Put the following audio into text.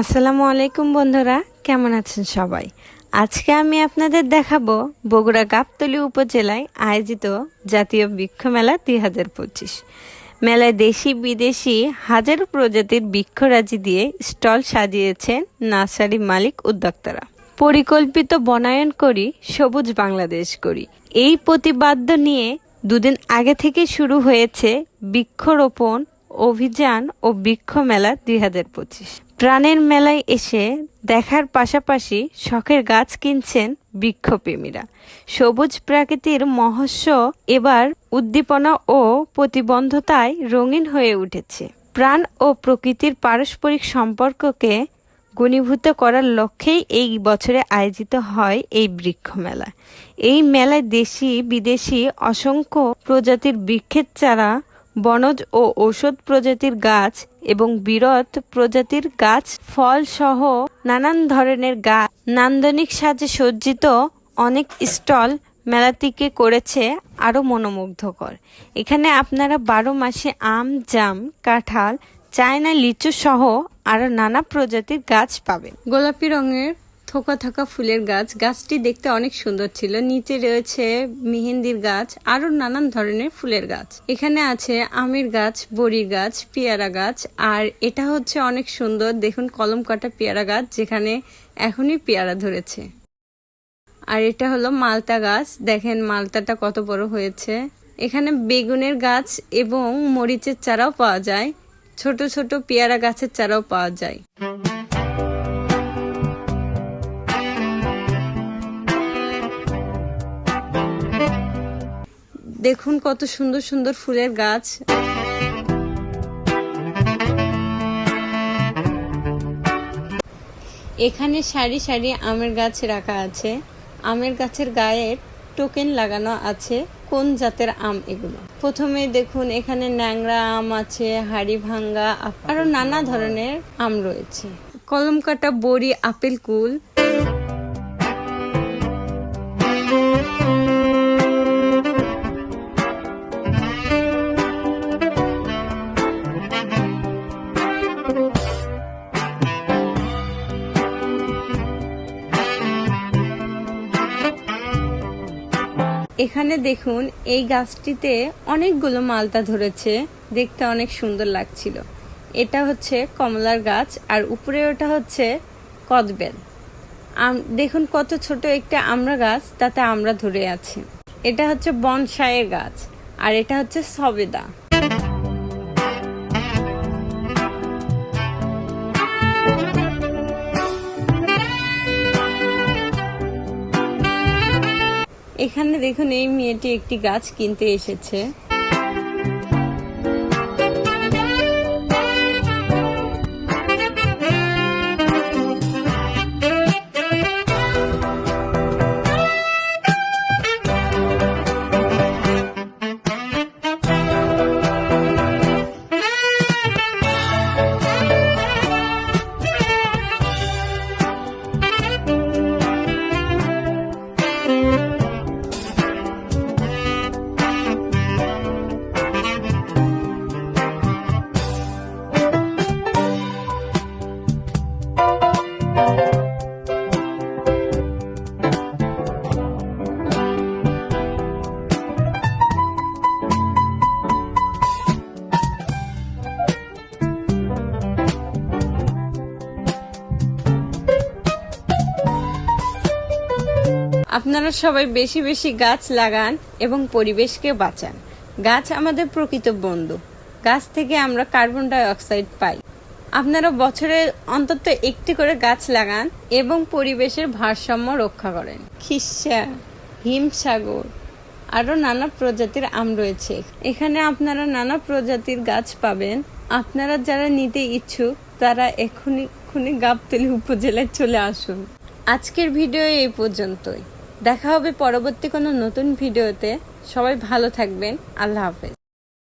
আসসালামু আলাইকুম বন্ধুরা, কেমন আছেন সবাই? আজকে আমি আপনাদের দেখাবো বগুড়া গাবতলী উপজেলায় আয়োজিত জাতীয় বৃক্ষ মেলা দুই হাজার পঁচিশ। মেলায় দেশি বিদেশি হাজারো প্রজাতির বৃক্ষরাজি দিয়ে স্টল সাজিয়েছেন নার্সারি মালিক উদ্যোক্তারা। পরিকল্পিত বনায়ন করি, সবুজ বাংলাদেশ করি। এই প্রতিবাদ্য নিয়ে দুদিন আগে থেকে শুরু হয়েছে বৃক্ষরোপণ অভিযান ও বৃক্ষ মেলা দুই হাজার পঁচিশ। প্রাণের মেলায় এসে দেখার পাশাপাশি শখের গাছ কিনছেন বৃক্ষপ্রেমীরা। সবুজ প্রাকৃতির মহস্য এবার উদ্দীপনা ও প্রতিবন্ধতায় রঙিন হয়ে উঠেছে। প্রাণ ও প্রকৃতির পারস্পরিক সম্পর্ককে গুণীভূত করার লক্ষ্যেই এই বছরে আয়োজিত হয় এই বৃক্ষ মেলা এই মেলায় দেশি বিদেশি অসংখ্য প্রজাতির বৃক্ষের চারা বনজ ও ঔষধ প্রজাতির গাছ এবং বিরত প্রজাতির গাছ ফল সহ নানান ধরনের গাছ নান্দনিক সাজে সজ্জিত অনেক স্টল মেলাটিকে করেছে আরও মনোমুগ্ধকর। এখানে আপনারা বারো মাসে আম, জাম, কাঁঠাল, চায়না, লিচু সহ আরও নানা প্রজাতির গাছ পাবেন। গোলাপি রঙের থোকা থাকা ফুলের গাছ। গাছটি দেখতে অনেক সুন্দর ছিল। নিচে রয়েছে মেহেন্দির গাছ আরও নানান ধরনের ফুলের গাছ। এখানে আছে আমের গাছ, বড়ির গাছ, পেয়ারা গাছ। আর এটা হচ্ছে অনেক সুন্দর। দেখুন, কলম কাটা পেয়ারা গাছ যেখানে এখনই পেয়ারা ধরেছে। আর এটা হলো মালতা গাছ। দেখেন, মালতাটা কত বড় হয়েছে। এখানে বেগুনের গাছ এবং মরিচের চারাও পাওয়া যায়। ছোট ছোট পেয়ারা গাছের চারাও পাওয়া যায়। দেখুন কত সুন্দর সুন্দর ফুলের গাছ। এখানে সারি সারি আমের গাছ রাখা আছে। আমের গাছের গায়ে টোকেন লাগানো আছে কোন জাতের আম এগুলো। প্রথমে দেখুন এখানে ন্যাংরা আম আছে, হাড়ি ভাঙ্গা, আরও নানা ধরনের আম রয়েছে। কলম কাটা বড়ি, আপেল কুল এখানে দেখুন, এই গাছটিতে অনেকগুলো মালতা ধরেছে। দেখতে অনেক সুন্দর লাগছিল। এটা হচ্ছে কমলার গাছ, আর উপরে ওটা হচ্ছে কদবেল। দেখুন কত ছোট একটা আমরা গাছ, তাতে আমরা ধরে আছে। এটা হচ্ছে বনসাইয়ের গাছ, আর এটা হচ্ছে সবেদা। এখানে দেখুন এই মেয়েটি একটি গাছ কিনতে এসেছে। আপনারা সবাই বেশি বেশি গাছ লাগান এবং পরিবেশকে বাঁচান। গাছ আমাদের প্রকৃত বন্ধু। গাছ থেকে আমরা কার্বন ডাই অক্সাইড পাই। আপনারা বছরে অন্তত একটি করে গাছ লাগান এবং পরিবেশের ভারসাম্য রক্ষা করেন। খিসা, হিমসাগর আরও নানা প্রজাতির আম রয়েছে। এখানে আপনারা নানা প্রজাতির গাছ পাবেন। আপনারা যারা নিতে ইচ্ছুক, তারা এখনই এখনই গাবতলী উপজেলায় চলে আসুন। আজকের ভিডিও এই পর্যন্তই। দেখা হবে পরবর্তী কোনো নতুন ভিডিওতে। সবাই ভালো থাকবেন। আল্লাহ হাফেজ।